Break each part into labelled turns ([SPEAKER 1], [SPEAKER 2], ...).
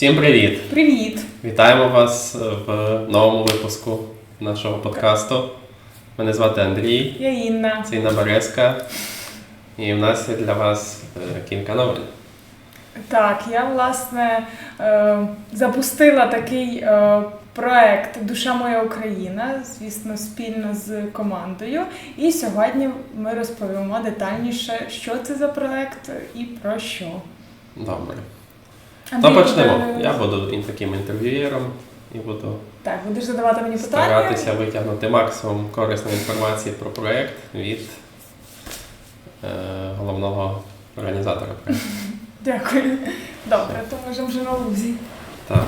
[SPEAKER 1] Всім привіт!
[SPEAKER 2] Привіт!
[SPEAKER 1] Вітаємо вас в новому випуску нашого подкасту. Мене звати Андрій,
[SPEAKER 2] Я Інна.
[SPEAKER 1] це Інна Березка, і в нас є для вас е, кілька новин.
[SPEAKER 2] Так, я власне е, запустила такий е, проект Душа моя Україна, звісно, спільно з командою. І сьогодні ми розповімо детальніше, що це за проект і про що.
[SPEAKER 1] Добре.
[SPEAKER 2] Андрій,
[SPEAKER 1] То почнемо.
[SPEAKER 2] е,
[SPEAKER 1] Я буду ін- таким інтерв'юєром і буду
[SPEAKER 2] Так, будеш задавати мені питання.
[SPEAKER 1] старатися витягнути максимум корисної інформації про проєкт від е, головного організатора проєкту.
[SPEAKER 2] Дякую. Добре, то можемо вже на лузі.
[SPEAKER 1] Так.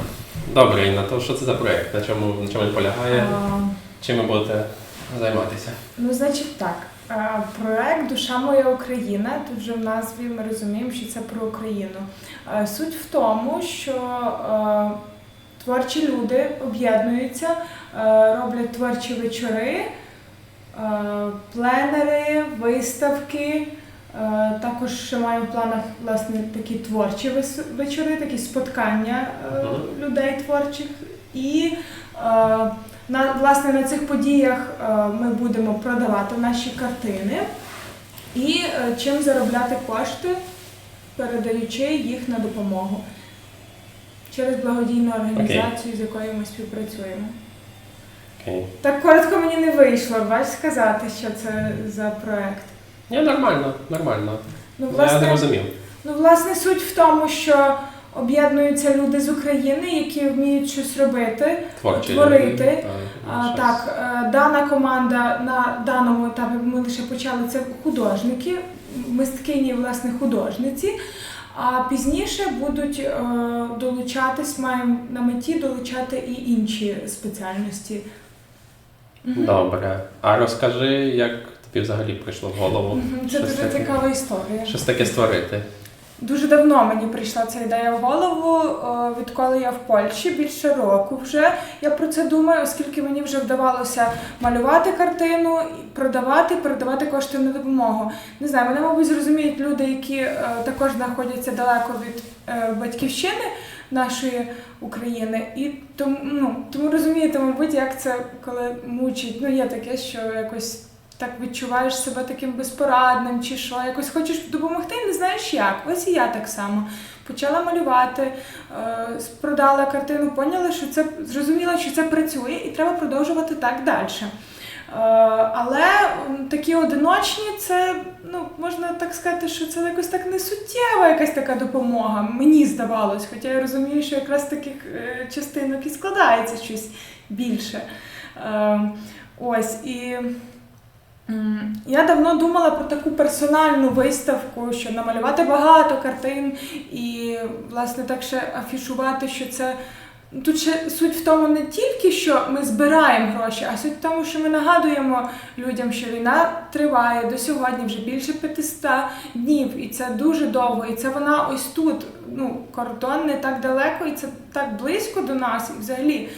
[SPEAKER 1] Добре, Інна, то що це за проєкт? На чому, на чому він полягає?
[SPEAKER 2] А,
[SPEAKER 1] Чим ви будете займатися?
[SPEAKER 2] Ну, значить так. Проект Душа моя Україна. Тут вже в назві ми розуміємо, що це про Україну. Суть в тому, що творчі люди об'єднуються, роблять творчі вечори, пленери, виставки. Також ще маю в планах власне такі творчі вечори, такі споткання людей творчих. І на, власне на цих подіях е, ми будемо продавати наші картини і е, чим заробляти кошти, передаючи їх на допомогу через благодійну організацію, з якою ми співпрацюємо.
[SPEAKER 1] Окей.
[SPEAKER 2] Так коротко мені не вийшло, бач сказати, що це за проект.
[SPEAKER 1] Ні, нормально, нормально.
[SPEAKER 2] Ну,
[SPEAKER 1] Я
[SPEAKER 2] власне,
[SPEAKER 1] зрозумів.
[SPEAKER 2] Ну, власне, суть в тому, що об'єднуються люди з України, які вміють щось робити.
[SPEAKER 1] Творчі
[SPEAKER 2] Творити.
[SPEAKER 1] люди,
[SPEAKER 2] А, так, е, дана команда на даному етапі ми лише почали це художники, мисткині, власне, художниці. А пізніше будуть е, долучатись, маємо на меті долучати і інші спеціальності.
[SPEAKER 1] Добре. А розкажи, як тобі взагалі прийшло в голову
[SPEAKER 2] Це
[SPEAKER 1] щось
[SPEAKER 2] дуже
[SPEAKER 1] таке?
[SPEAKER 2] цікава історія.
[SPEAKER 1] щось таке створити?
[SPEAKER 2] Дуже давно мені прийшла ця ідея в голову, е, відколи я в Польщі більше року вже. Я про це думаю, оскільки мені вже вдавалося малювати картину, продавати, передавати кошти на допомогу. Не знаю, мене, мабуть, зрозуміють люди, які е, також знаходяться далеко від е, батьківщини нашої України. І тому, ну, тому розумієте, мабуть, як це коли мучить. Ну, є таке, що якось так відчуваєш себе таким безпорадним, чи що, якось хочеш допомогти, не знаєш як. Ось і я так само. Почала малювати, е, продала картину, поняла, що це зрозуміла, що це працює, і треба продовжувати так далі. Е, Але такі одиночні, це ну можна так сказати, що це якось так не суттєва якась така допомога. Мені здавалось, хоча я розумію, що якраз таких е, частинок і складається щось більше. Ось і. Я давно думала про таку персональну виставку, що намалювати багато картин і, власне, так ще афішувати, що це. Тут ще суть в тому не тільки, що ми збираємо гроші, а суть в тому, що ми нагадуємо людям, що війна триває до сьогодні вже більше 500 днів, і це дуже довго. І це вона ось тут. Ну, кордон не так далеко, і це так близько до нас, і взагалі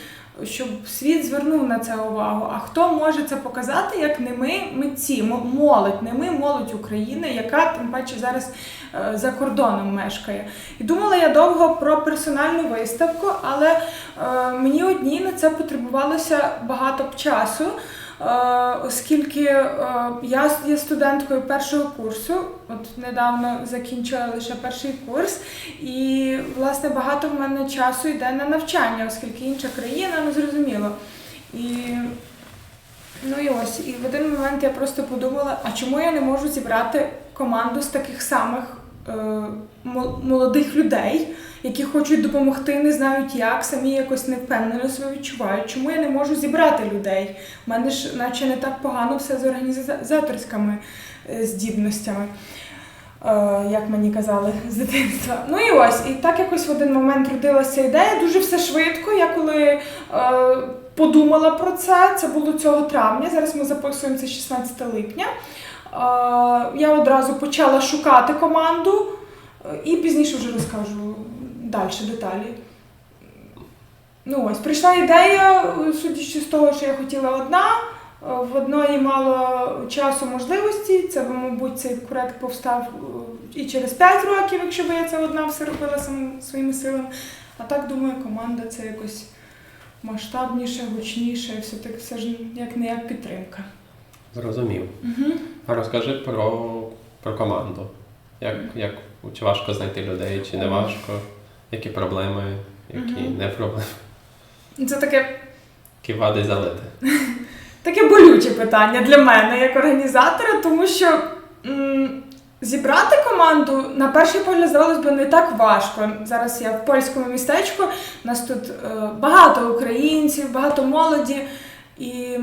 [SPEAKER 2] щоб світ звернув на це увагу. А хто може це показати, як не ми, митці, молодь, не ми, молодь України, яка тим паче зараз е, за кордоном мешкає. І думала я довго про персональну виставку, але е, мені одній на це потребувалося багато часу. Е, Оскільки е, я є студенткою першого курсу, от недавно закінчила лише перший курс, і власне багато в мене часу йде на навчання, оскільки інша країна, ну зрозуміло. І ну і ось, і в один момент я просто подумала: а чому я не можу зібрати команду з таких самих е, молодих людей, які хочуть допомогти, не знають як, самі якось невпевнено себе відчувають. Чому я не можу зібрати людей? У мене ж наче не так погано все з організаторськими е, здібностями. Е, як мені казали з дитинства. Ну і ось, і так якось в один момент родилася ідея, дуже все швидко. Я коли е, подумала про це, це було цього травня. Зараз ми записуємо це 16 липня. Я одразу почала шукати команду і пізніше вже розкажу далі деталі. Ну ось, прийшла ідея, судячи з того, що я хотіла одна. В одної мало часу можливості. Це, би, мабуть, цей проект повстав е, і через 5 років, якщо б я це одна все робила сам, своїми силами. А так думаю, команда це якось масштабніше, гучніше, все таки все ж як не як підтримка.
[SPEAKER 1] Зрозумів.
[SPEAKER 2] Угу.
[SPEAKER 1] А розкажи про, про команду. Як, як чи важко знайти людей, чи не важко? Які проблеми, які
[SPEAKER 2] Мгм.
[SPEAKER 1] не проблеми,
[SPEAKER 2] Це таке
[SPEAKER 1] які вади залити.
[SPEAKER 2] Таке болюче питання для мене як організатора, тому що м, зібрати команду на перший погляд здавалось би не так важко. Зараз я в польському містечку, у нас тут е, багато українців, багато молоді, і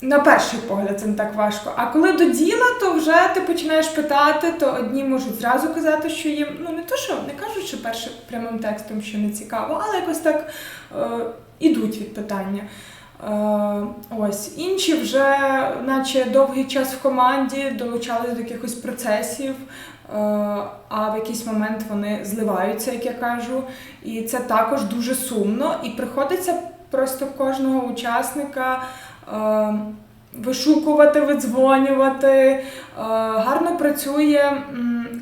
[SPEAKER 2] на перший погляд це не так важко. А коли до діла, то вже ти починаєш питати, то одні можуть зразу казати, що їм ну не то, що не кажуть, що першим прямим текстом, що не цікаво, але якось так е, ідуть від питання. Е, ось інші вже, наче довгий час в команді, долучались до якихось процесів, е, а в якийсь момент вони зливаються, як я кажу. І це також дуже сумно. І приходиться просто кожного учасника. Е, Вишукувати, видзвонювати. Е, Гарно працює,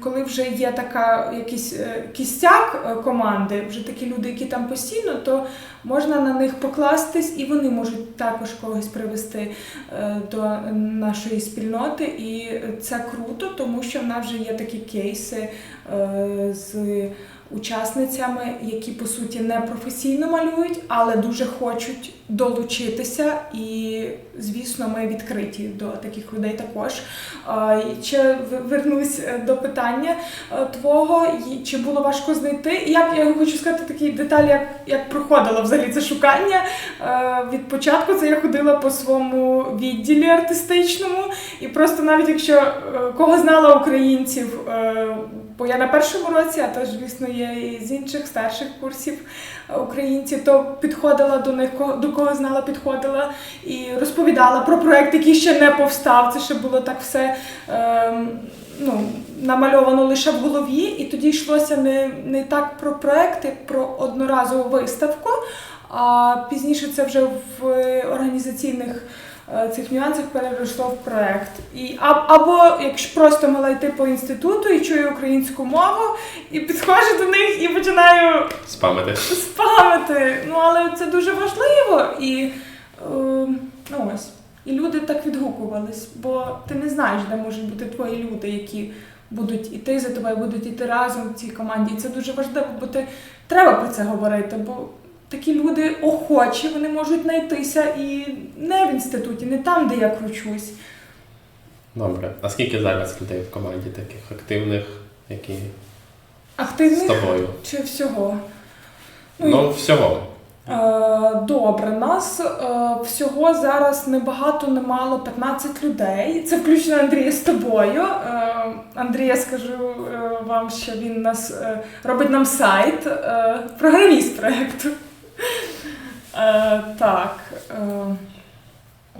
[SPEAKER 2] коли вже є така якийсь е, кістяк е, команди, вже такі люди, які там постійно, то можна на них покластись, і вони можуть також когось привести до нашої спільноти. І це круто, тому що в нас вже є такі кейси з учасницями, які по суті не професійно малюють, але дуже хочуть долучитися. І, звісно, ми відкриті до таких людей також. Ще вернусь е, до питання е, твого, чи було важко знайти. І Як я хочу сказати такі деталі, як, як проходило взагалі це шукання. Е, Від початку це я ходила по своєму відділі артистичному, і просто навіть якщо кого знала українців, бо я на першому році, а теж, звісно, є і з інших старших курсів е, українців, то підходила до них, до кого знала, підходила і розповідала про проект, який ще не повстав. Це ще було так все. ем, Ну, намальовано лише в голові, і тоді йшлося не, не так про проект, як про одноразову виставку. А пізніше це вже в організаційних е, цих нюансах перейшло в проект. І, або якщо просто мала йти по інституту і чую українську мову, і підходжу до них і починаю
[SPEAKER 1] Спамити.
[SPEAKER 2] спамити. Ну але це дуже важливо. І е, ну ось. І люди так відгукувались, бо ти не знаєш, де можуть бути твої люди, які будуть іти за тобою, будуть іти разом в цій команді. І це дуже важливо, бо ти треба про це говорити. Бо такі люди охочі, вони можуть знайтися і не в інституті, не там, де я кручусь.
[SPEAKER 1] Добре. А скільки зараз людей в команді таких активних, які з тобою?
[SPEAKER 2] чи всього? Ну,
[SPEAKER 1] Ну, всього.
[SPEAKER 2] Е, Добре, нас е, всього зараз небагато, немало 15 людей. Це включно Андрія з тобою. Е, Андрія, скажу е, вам, що він нас е, робить нам сайт, е, програміст проєкту. Е, так. Е,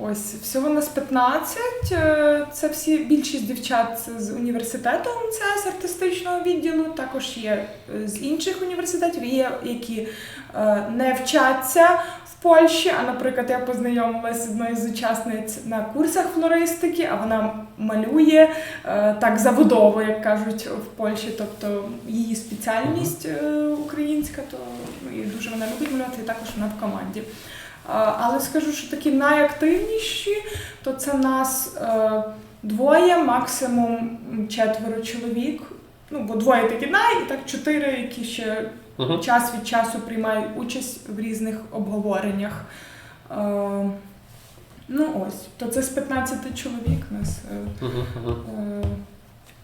[SPEAKER 2] ось всього нас 15. Е, Це всі більшість дівчат з університету МЦС артистичного відділу. Також є з інших університетів, є які не вчаться Польщі. А, наприклад, я познайомилася з одною з учасниць на курсах флористики, а вона малює е, так заводово, як кажуть в Польщі. Тобто її спеціальність е, українська, то ну, і дуже вона любить малювати, і також вона в команді. Але скажу, що такі найактивніші, то це нас е, двоє, максимум четверо чоловік. Ну, бо двоє такі най, і так чотири, які ще
[SPEAKER 1] Угу.
[SPEAKER 2] час від часу приймають участь в різних обговореннях. Е, ну ось, то це з 15 чоловік нас. Е,
[SPEAKER 1] Угу.
[SPEAKER 2] Е,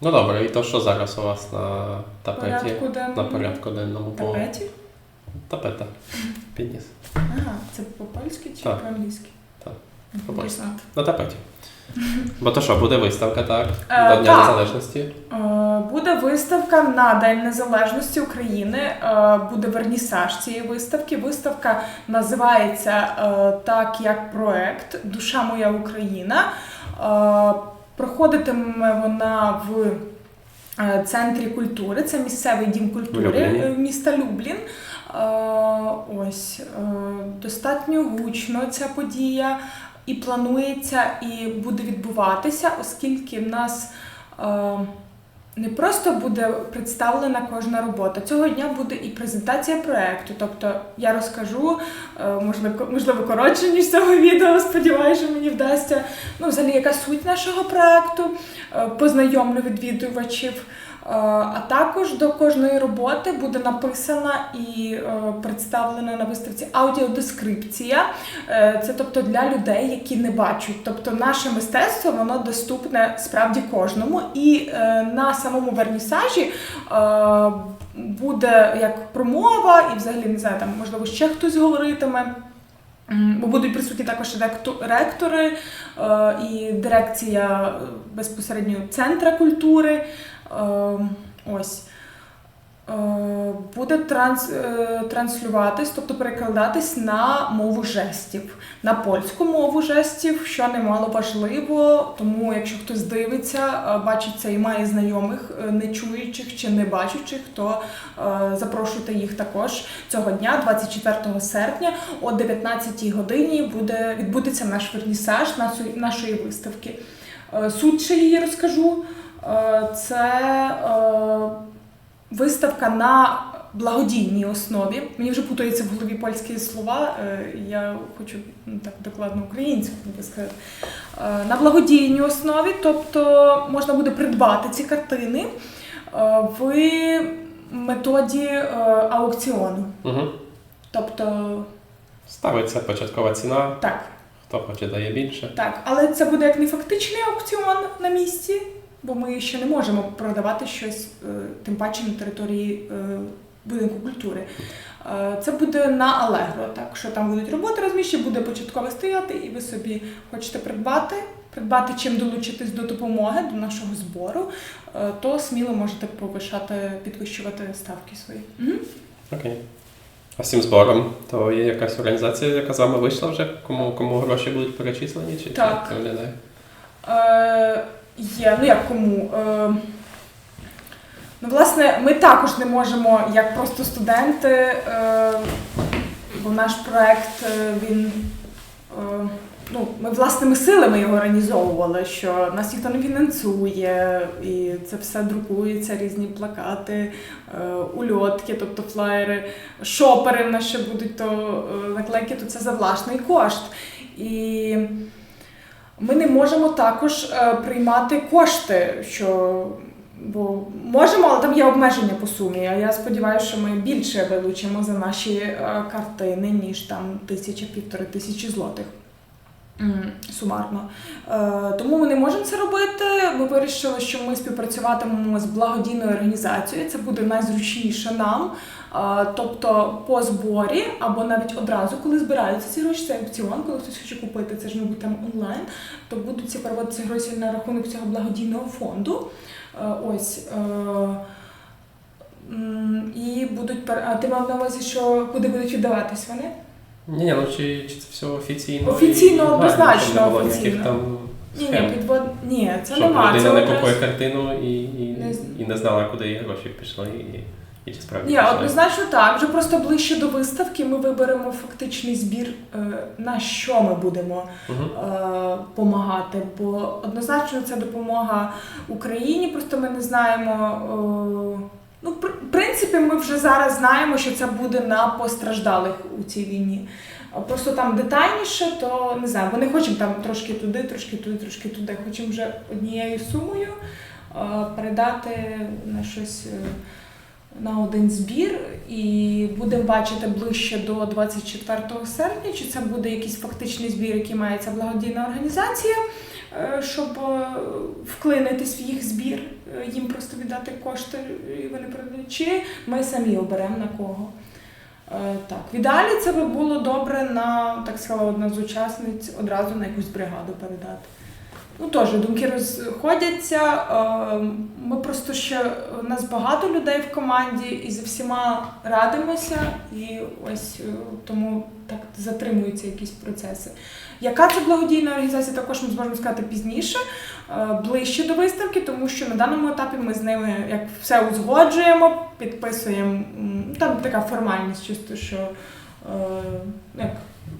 [SPEAKER 1] Ну добре, і то що зараз у вас на тапеті?
[SPEAKER 2] порядку денному.
[SPEAKER 1] На порядку денному по
[SPEAKER 2] Тапеті?
[SPEAKER 1] тапета. Підніс.
[SPEAKER 2] Ага, це по-польськи чи
[SPEAKER 1] Так.
[SPEAKER 2] по-англійськи?
[SPEAKER 1] Так, по-польськи. На тапеті. Бо то що, буде виставка, так?
[SPEAKER 2] Е,
[SPEAKER 1] До Дня
[SPEAKER 2] так.
[SPEAKER 1] Незалежності.
[SPEAKER 2] Е, Буде виставка на День Незалежності України. Е, Буде вернісаж цієї виставки. Виставка називається так, як проект Душа моя Україна. Проходитиме вона в центрі культури. Це місцевий дім культури
[SPEAKER 1] Любліні.
[SPEAKER 2] е, міста Люблін. Ось достатньо гучно ця подія і планується, і буде відбуватися, оскільки в нас е, не просто буде представлена кожна робота. Цього дня буде і презентація проекту. Тобто я розкажу, е, можливо, можливо, коротше, ніж цього відео, сподіваюся, що мені вдасться. Ну, взагалі, яка суть нашого проекту, е, познайомлю відвідувачів. Е, А також до кожної роботи буде написана і е, представлена на виставці аудіодескрипція. Е, Це тобто для людей, які не бачать. Тобто наше мистецтво воно доступне справді кожному. І на самому вернісажі буде як промова, і взагалі не знаю, там можливо ще хтось говоритиме. Бо будуть присутні також ректори і дирекція безпосередньо центра культури. Е, ось. Е, Буде транс, е, транслюватись, тобто перекладатись на мову жестів, на польську мову жестів, що немало важливо. Тому, якщо хтось дивиться, е, бачить це і має знайомих, не чуючих чи не бачучих, то запрошуйте їх також цього дня, 24 серпня, о 19 годині буде відбудеться наш вернісаж нашої, виставки. Суть ще її розкажу. Е, Це е, виставка на благодійній основі. Мені вже путаються в голові польські слова. е, Я хочу ну, так докладно українську сказати. На благодійній основі, тобто можна буде придбати ці картини в методі аукціону.
[SPEAKER 1] Угу.
[SPEAKER 2] Тобто,
[SPEAKER 1] Ставиться початкова ціна,
[SPEAKER 2] так,
[SPEAKER 1] хто хоче дає більше.
[SPEAKER 2] так, але це буде як не фактичний аукціон на місці, бо ми ще не можемо продавати щось, е, тим паче на території е, будинку культури. Е, Це буде на Allegro, так що там будуть роботи розміщені, буде початково стояти, і ви собі хочете придбати, придбати чим долучитись до допомоги, до нашого збору, то сміло можете повишати, підвищувати ставки свої.
[SPEAKER 1] Окей. А з цим збором, то є якась організація, яка з вами вийшла вже, кому, кому гроші будуть перечислені, чи
[SPEAKER 2] Так. Е, є, ну як кому. Е, ну, власне, ми також не можемо, як просто студенти, е, бо наш проект е, він. Е, ну, ми власними силами його організовували, що нас ніхто не фінансує, і це все друкується, різні плакати, е, ульотки, тобто флаєри, шопери в нас ще будуть, то е, наклейки, то це за власний кошт. І ми не можемо також е, приймати кошти, що бо можемо, але там є обмеження по сумі. А я сподіваюся, що ми більше вилучимо за наші е, картини, ніж там тисяча півтори тисячі злотих. Сумарно. Е, тому ми не можемо це робити. Ми вирішили, що ми співпрацюватимемо з благодійною організацією. Це буде найзручніше нам. Тобто по зборі або навіть одразу, коли збираються ці гроші, це аукціон, коли хтось хоче купити, це ж мабуть там онлайн, то будуть ці переводитися гроші на рахунок цього благодійного фонду. Е, ось. е, І будуть пер- А ти мав на увазі, що куди будуть віддаватись вони?
[SPEAKER 1] Ні, ні, ну чи, чи це все офіційно?
[SPEAKER 2] Офіційно, однозначно
[SPEAKER 1] було
[SPEAKER 2] офіційно.
[SPEAKER 1] там
[SPEAKER 2] Ні, ні, підвод. Ні, це
[SPEAKER 1] Щоб
[SPEAKER 2] нема.
[SPEAKER 1] людина
[SPEAKER 2] Це
[SPEAKER 1] не купує картину і, і,
[SPEAKER 2] Не
[SPEAKER 1] і не знала, куди її гроші пішли, і, і чи справді
[SPEAKER 2] Ні, однозначно так. Вже просто ближче до виставки ми виберемо фактичний збір, е, на що ми будемо допомагати. Бо однозначно це допомога Україні, просто ми не знаємо. е, Ну, в принципі, ми вже зараз знаємо, що це буде на постраждалих у цій війні. Просто там детальніше, то не знаю, бо не хочемо там трошки туди, трошки туди, трошки туди. Хочемо вже однією сумою е, передати на щось е, на один збір, і будемо бачити ближче до 24 серпня, чи це буде якийсь фактичний збір, який має ця благодійна організація, е, щоб е, вклинитись в їх збір, е, їм просто віддати кошти, і вони передають, чи ми самі оберемо на кого. Так, в ідеалі це би було добре на, так сказала, одна з учасниць одразу на якусь бригаду передати. Ну, теж думки розходяться. Е, Ми просто ще у нас багато людей в команді і зі всіма радимося, і ось е, тому так затримуються якісь процеси. Яка це благодійна організація, також ми зможемо сказати пізніше, е, ближче до виставки, тому що на даному етапі ми з ними як все узгоджуємо, підписуємо. Там така формальність, чисто що як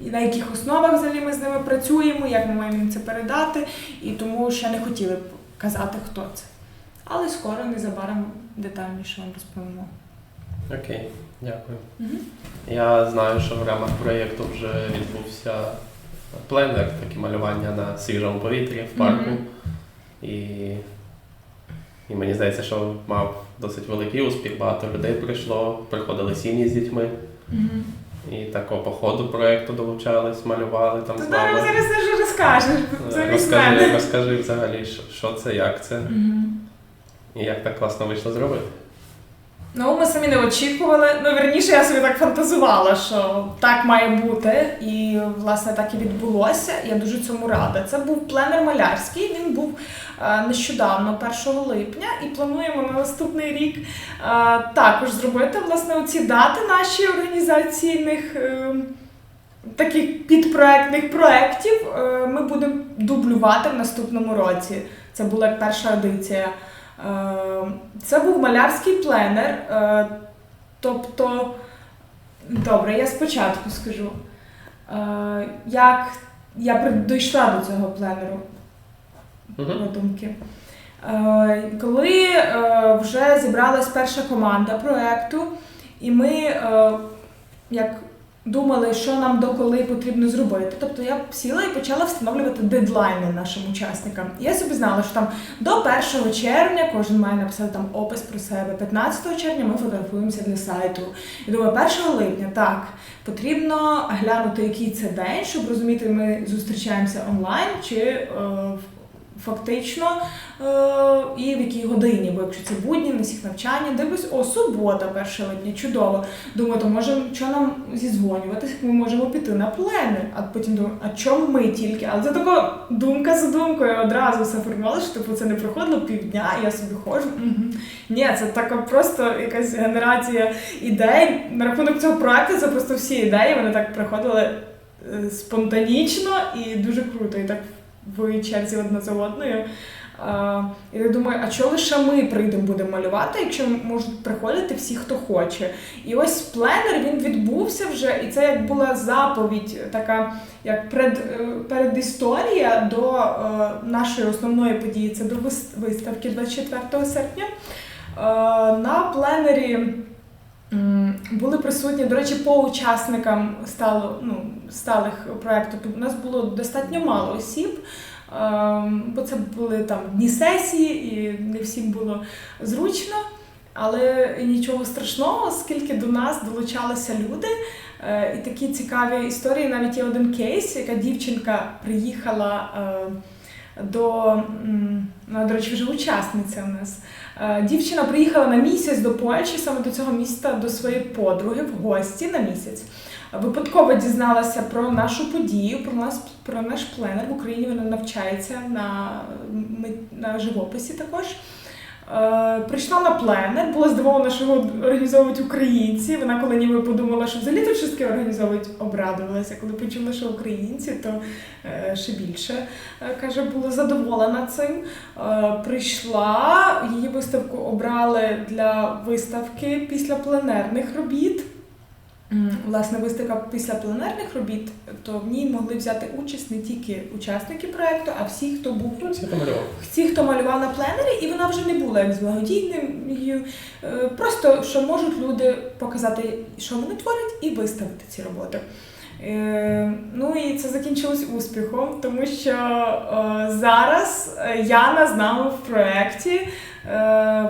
[SPEAKER 2] і на яких основах взагалі ми з ними працюємо, як ми маємо їм це передати, і тому ще не хотіли б казати, хто це. але скоро незабаром детальніше вам розповімо.
[SPEAKER 1] Окей, дякую.
[SPEAKER 2] Мгм.
[SPEAKER 1] Я знаю, що в рамках проєкту вже відбувся пленер, таке малювання на свіжому повітрі в парку.
[SPEAKER 2] Мгм.
[SPEAKER 1] І, і мені здається, що мав досить великий успіх. Багато людей прийшло, приходили сім'ї з дітьми. І такого по ходу проєкту долучались, малювали там з
[SPEAKER 2] зараз
[SPEAKER 1] вами.
[SPEAKER 2] зараз теж розкажеш.
[SPEAKER 1] Розкажи, розкажи взагалі, що, це, як це, і як так класно вийшло зробити.
[SPEAKER 2] Ну, ми самі не очікували. Ну, верніше, я собі так фантазувала, що так має бути. І, власне, так і відбулося. Я дуже цьому рада. Це був пленер малярський. Він був е, нещодавно, 1 липня, і плануємо на наступний рік е, також зробити власне оці дати наші організаційних. е, Таких підпроектних проєктів ми будемо дублювати в наступному році. Це була перша едиція. Е, Це був малярський пленер. е, Тобто, добре, я спочатку скажу, Е, як я дійшла до цього пленеру
[SPEAKER 1] Угу.
[SPEAKER 2] подумки. Е, Коли вже зібралась перша команда проекту, і ми як думали, що нам доколи потрібно зробити. Тобто я сіла і почала встановлювати дедлайни нашим учасникам. Я собі знала, що там до 1 червня кожен має написати там опис про себе. 15 червня ми фотографуємося для сайту. І думаю, 1 липня так. Потрібно глянути, який це день, щоб розуміти, ми зустрічаємося онлайн чи е, фактично е, і в якій годині. Бо якщо це будні, на всіх навчання, дивлюсь, о, субота, 1 липня, чудово. Думаю, то може, що нам зізвонюватися, ми можемо піти на пленер. А потім думаю, а чому ми тільки? Але це така думка за думкою одразу все формувалося, що типу це не проходило півдня, я собі ходжу. Угу. Ні, це така просто якась генерація ідей. На рахунок цього проекту це просто всі ідеї, вони так приходили е, спонтанічно і дуже круто. І так в черзі одна за одною. А, і я думаю, а чого лише ми прийдемо будемо малювати, якщо можуть приходити всі, хто хоче. І ось пленер він відбувся вже, і це як була заповідь, така як пред, е, передісторія до е, нашої основної події. Це до вис- виставки 24 серпня. Е, на пленері були присутні, до речі, по учасникам стало, ну, сталих проєкту. У нас було достатньо мало осіб. Ем, бо це були там дні сесії, і не всім було зручно. Але нічого страшного, оскільки до нас долучалися люди. Е, І такі цікаві історії. Навіть є один кейс, яка дівчинка приїхала е, до, ну, до речі, вже учасниця у нас. Е, Дівчина приїхала на місяць до Польщі, саме до цього міста, до своєї подруги в гості на місяць. Випадково дізналася про нашу подію, про нас про наш пленер в Україні. Вона навчається на, на живописі також. Е, прийшла на пленер, була здивована, що його організовують українці. Вона коли ніби подумала, що взагалі тут щось організовують, обрадувалася. Коли почула, що українці, то е, ще більше е, каже, була задоволена цим. Прийшла, її виставку обрали для виставки після пленерних робіт. Власне, виставка після пленерних робіт, то в ній могли взяти участь не тільки учасники проекту, а всі, хто був
[SPEAKER 1] всі
[SPEAKER 2] хто малював на пленері, і вона вже не була як з благодійною. Е, Просто що можуть люди показати, що вони творять, і виставити ці роботи. Е, Ну і це закінчилось успіхом, тому що е, зараз Яна з нами в проєкті.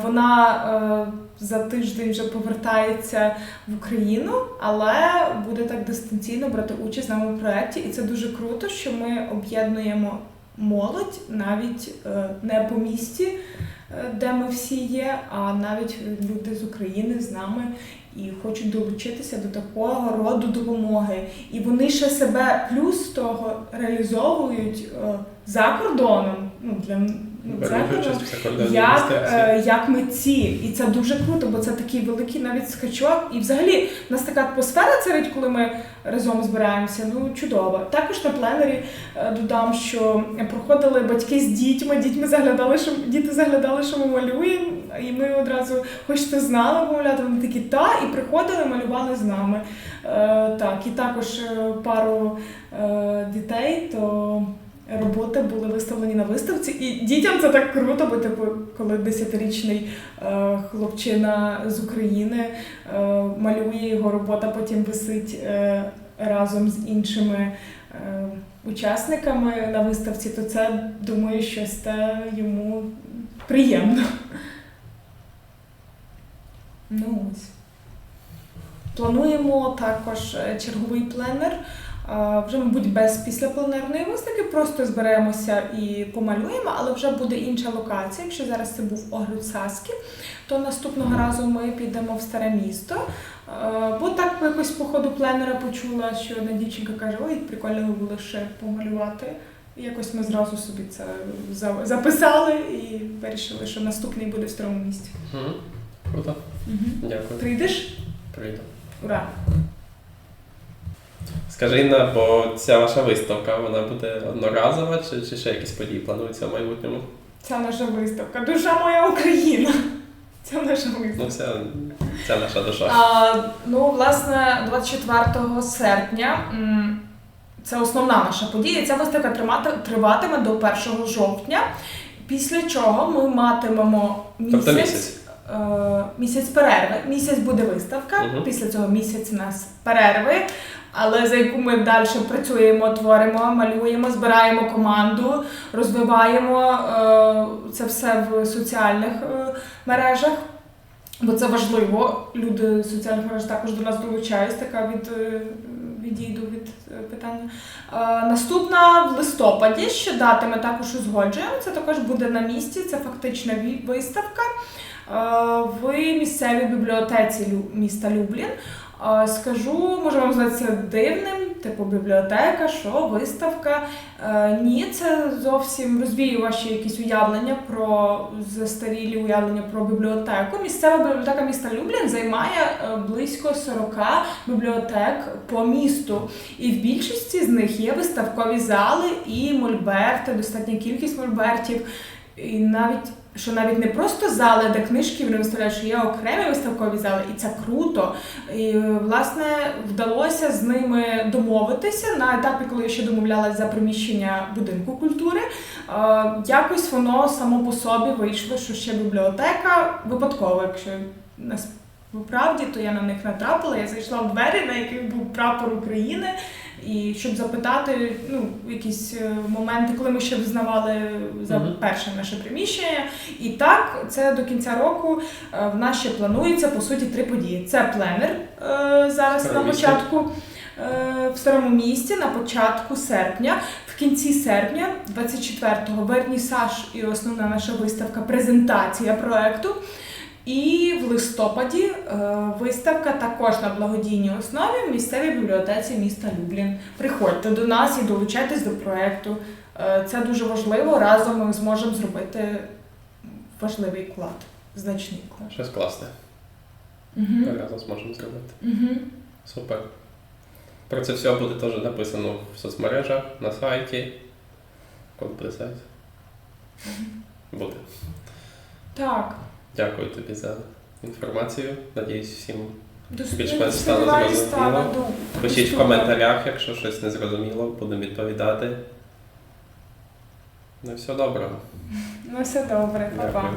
[SPEAKER 2] Вона за тиждень вже повертається в Україну, але буде так дистанційно брати участь з нами в проєкті. І це дуже круто, що ми об'єднуємо молодь навіть е, не по місті, е, де ми всі є, а навіть люди з України з нами і хочуть долучитися до такого роду допомоги. І вони ще себе плюс того реалізовують е, за кордоном. Ну, для,
[SPEAKER 1] Беруть участь в закордонній
[SPEAKER 2] як, е, як митці. І це дуже круто, бо це такий великий навіть скачок. І взагалі в нас така атмосфера царить, коли ми разом збираємося. Ну, чудово. Також на пленері е, додам, що проходили батьки з дітьми, дітьми заглядали, що діти заглядали, що ми малюємо. І ми одразу, хоч ти знали помовляти, вони такі та, і приходили, малювали з нами. Е, так, і також е, пару е, дітей, то роботи були виставлені на виставці. І дітям це так круто, бо типу, коли десятирічний е, хлопчина з України е, малює його робота, потім висить е, разом з іншими. е, Учасниками на виставці, то це думаю, щось те йому приємно. Ну ось. Плануємо також е, черговий пленер. Вже, мабуть, без післяпленерної виставки, просто зберемося і помалюємо, але вже буде інша локація. Якщо зараз це був Огрид Саски, то наступного разу ми підемо в старе місто. Бо так якось по ходу пленера почула, що одна дівчинка каже: ой, прикольно було ще помалювати. І якось ми зразу собі це записали і вирішили, що наступний буде в старому місті.
[SPEAKER 1] Угу. Круто. Дякую.
[SPEAKER 2] Прийдеш?
[SPEAKER 1] Прийду.
[SPEAKER 2] Ура!
[SPEAKER 1] Скажи, Інна, бо ця ваша виставка, вона буде одноразова чи, чи ще якісь події плануються в майбутньому?
[SPEAKER 2] Це наша виставка. Душа моя Україна. Це наша
[SPEAKER 1] Ну,
[SPEAKER 2] виставка.
[SPEAKER 1] це, це наша душа.
[SPEAKER 2] А, ну, власне, 24 серпня це основна наша подія. Ця виставка тримати- триватиме до 1 жовтня. Після чого ми матимемо місяць,
[SPEAKER 1] Тобто місяць.
[SPEAKER 2] е, місяць перерви. Місяць буде виставка.
[SPEAKER 1] Мгм.
[SPEAKER 2] Після цього місяць у нас перерви. Але за яку ми далі працюємо, творимо, малюємо, збираємо команду, розвиваємо е, це все в соціальних е, мережах. Бо це важливо. Люди з соціальних мереж також до нас долучаються, така від, е, відійду від питання. Наступна в листопаді, ще дати ми також узгоджуємо. Це також буде на місці, це фактична виставка в місцевій бібліотеці міста Люблін. Скажу, може вам здатися дивним, типу бібліотека, що виставка. Е, Ні, це зовсім розвіє ваші якісь уявлення про застарілі уявлення про бібліотеку. Місцева бібліотека міста Люблін займає е, близько 40 бібліотек по місту. І в більшості з них є виставкові зали і мольберти, достатня кількість мольбертів. І навіть що навіть не просто зали, де книжки вони виставляють, що є окремі виставкові зали, і це круто. І е, власне вдалося з ними домовитися на етапі, коли я ще домовлялася за приміщення будинку культури. Е, Якось воно само по собі вийшло, що ще бібліотека випадково, якщо насправді, то я на них натрапила. Я зайшла в двері, на яких був прапор України. І щоб запитати, ну, якісь е, моменти, коли ми ще визнавали за перше наше приміщення. І так, це до кінця року е, в нас ще планується по суті три події. Це пленер е, зараз на
[SPEAKER 1] Старому
[SPEAKER 2] початку в старому місті, на початку серпня. В кінці серпня, 24-го, вернісаж і основна наша виставка, презентація проекту. І в листопаді е, виставка також на благодійній основі в місцевій бібліотеці міста Люблін. Приходьте до нас і долучайтесь до проекту. Е, це дуже важливо. Разом ми зможемо зробити важливий вклад, значний вклад.
[SPEAKER 1] Щось класне.
[SPEAKER 2] Угу.
[SPEAKER 1] Разом зможемо зробити.
[SPEAKER 2] Угу.
[SPEAKER 1] Супер. Про це все буде теж написано в соцмережах, на сайті. Коли буде сайт? Буде.
[SPEAKER 2] Так.
[SPEAKER 1] Дякую тобі за інформацію. Надіюсь, всім Більш-менш стало зрозуміло. пишіть в коментарях, якщо щось не зрозуміло, будемо відповідати. Ну, все добре.
[SPEAKER 2] Ну, все добре, па-па.